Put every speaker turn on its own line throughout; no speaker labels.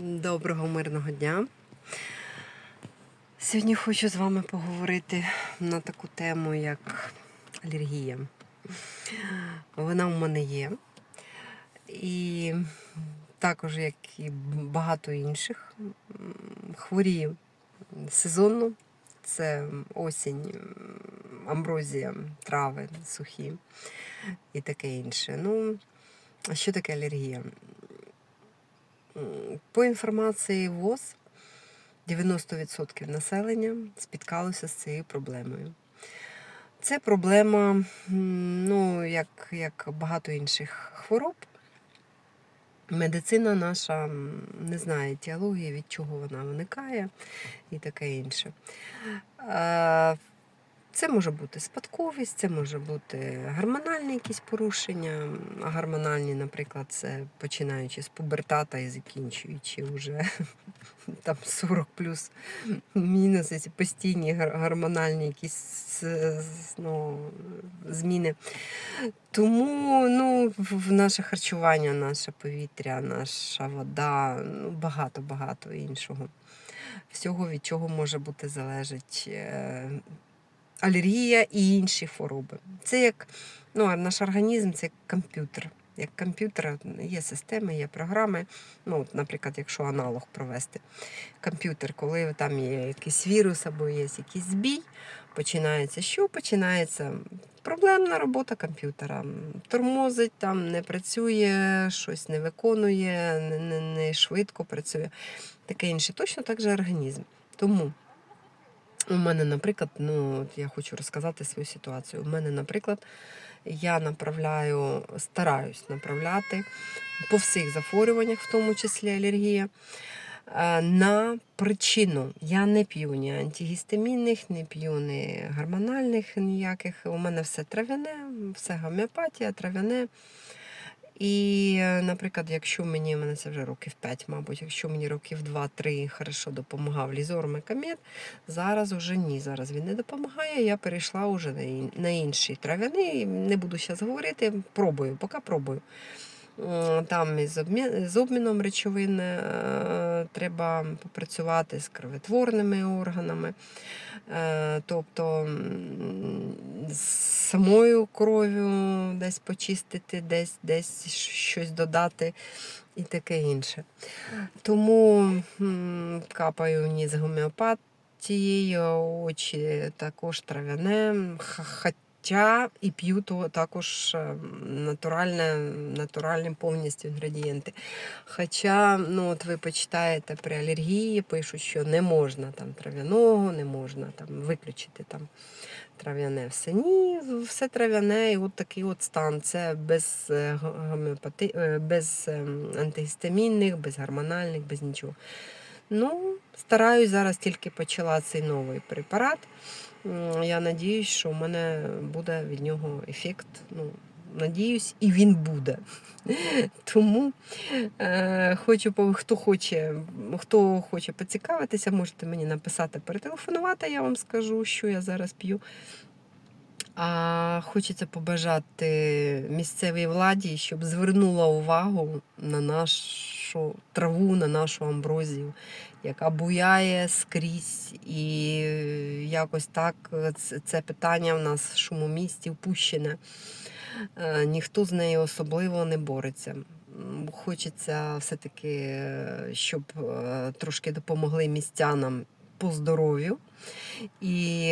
Доброго мирного дня. Сьогодні хочу з вами поговорити на таку тему, як алергія. Вона у мене є. І також, як і багато інших, хворію сезонно. Це осінь, амброзія, трави сухі і таке інше. Ну, а що таке алергія? По інформації ВОЗ, 90% населення спіткалося з цією проблемою. Це проблема, ну, як, як багато інших хвороб. Медицина наша не знає теології, від чого вона виникає і таке інше. Це може бути спадковість, це може бути гормональні якісь порушення. Гормональні, наприклад, це починаючи з пубертата і закінчуючи вже там 40 плюс мінус, постійні гормональні якісь ну, зміни. Тому ну, в в наше харчування, наше повітря, наша вода, ну, багато-багато іншого. Всього, від чого може бути залежить е, алергія і інші хвороби. Це як ну, наш організм це як комп'ютер. Як комп'ютер є системи, є програми. Ну, от, наприклад, якщо аналог провести комп'ютер, коли там є якийсь вірус або є якийсь збій, починається що? Починається проблемна робота комп'ютера. Тормозить, там не працює, щось не виконує, не, не, не швидко працює. Таке інше. Точно так же організм. Тому у мене, наприклад, ну я хочу розказати свою ситуацію. У мене, наприклад, я направляю, стараюсь направляти по всіх захворюваннях, в тому числі алергія, е, на причину. Я не п'ю ні антигістамінних, не п'ю ні гормональних ніяких. У мене все трав'яне, все гомеопатія, трав'яне. І, е, наприклад, якщо мені, мене це вже років 5, мабуть, якщо мені років 2-3 хорошо допомагав лізор Мекамет, зараз уже ні. Зараз він не допомагає. Я перейшла вже на інший трав'яний. Не буду зараз говорити, пробую, поки пробую. Там з обміном речовин е, треба попрацювати з кровотворними органами, е, тобто з самою кров'ю десь почистити, десь, десь щось додати і таке інше. Тому капаю ні з гомеопатією, очі також трав'яне. Хоча і п'ю то також е, натуральне, натуральні повністю інгредієнти. Хоча, ну от ви почитаєте при алергії, пишуть, що не можна там трав'яного, не можна там виключити там трав'яне все. Ні, все трав'яне, і от такий от стан. Це без е, гомеопати, е, без ем, антигістамінних, без гормональних, без нічого. Ну, стараюсь зараз тільки почала цей новий препарат. Я надіюсь, що в мене буде від нього ефект. Ну, надіюсь, і він буде. Тому е, хочу, хто хоче, хто хоче поцікавитися, можете мені написати, перетелефонувати, я вам скажу, що я зараз п'ю. А хочеться побажати місцевій владі, щоб звернула увагу на нашу траву, на нашу амброзію, яка буяє скрізь. І якось так це- це питання в нас в шумомісті впущене. Е, Ніхто з нею особливо не бореться. Хочеться все-таки, е, щоб е, трошки допомогли містянам по здоров'ю і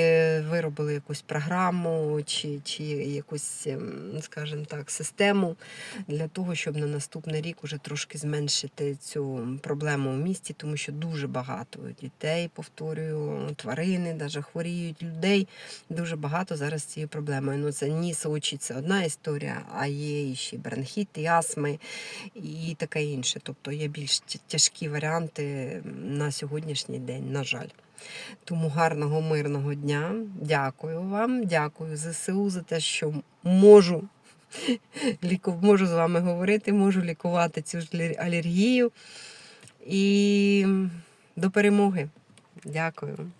виробили якусь програму чи, чи якусь, ем, скажімо так, систему для того, щоб на наступний рік уже трошки зменшити цю проблему в місті, тому що дуже багато дітей, повторюю, тварини навіть хворіють, людей дуже багато зараз цією проблемою. Ну це ніс, очі це одна історія, а є ще бронхіти, астми і таке інше. Тобто є більш тяжкі варіанти на сьогоднішній день, на жаль. Тому гарного мирного дня. Дякую вам. Дякую ЗСУ за те, що можу. Можу з вами говорити, можу лікувати цю алергію. І до перемоги. Дякую.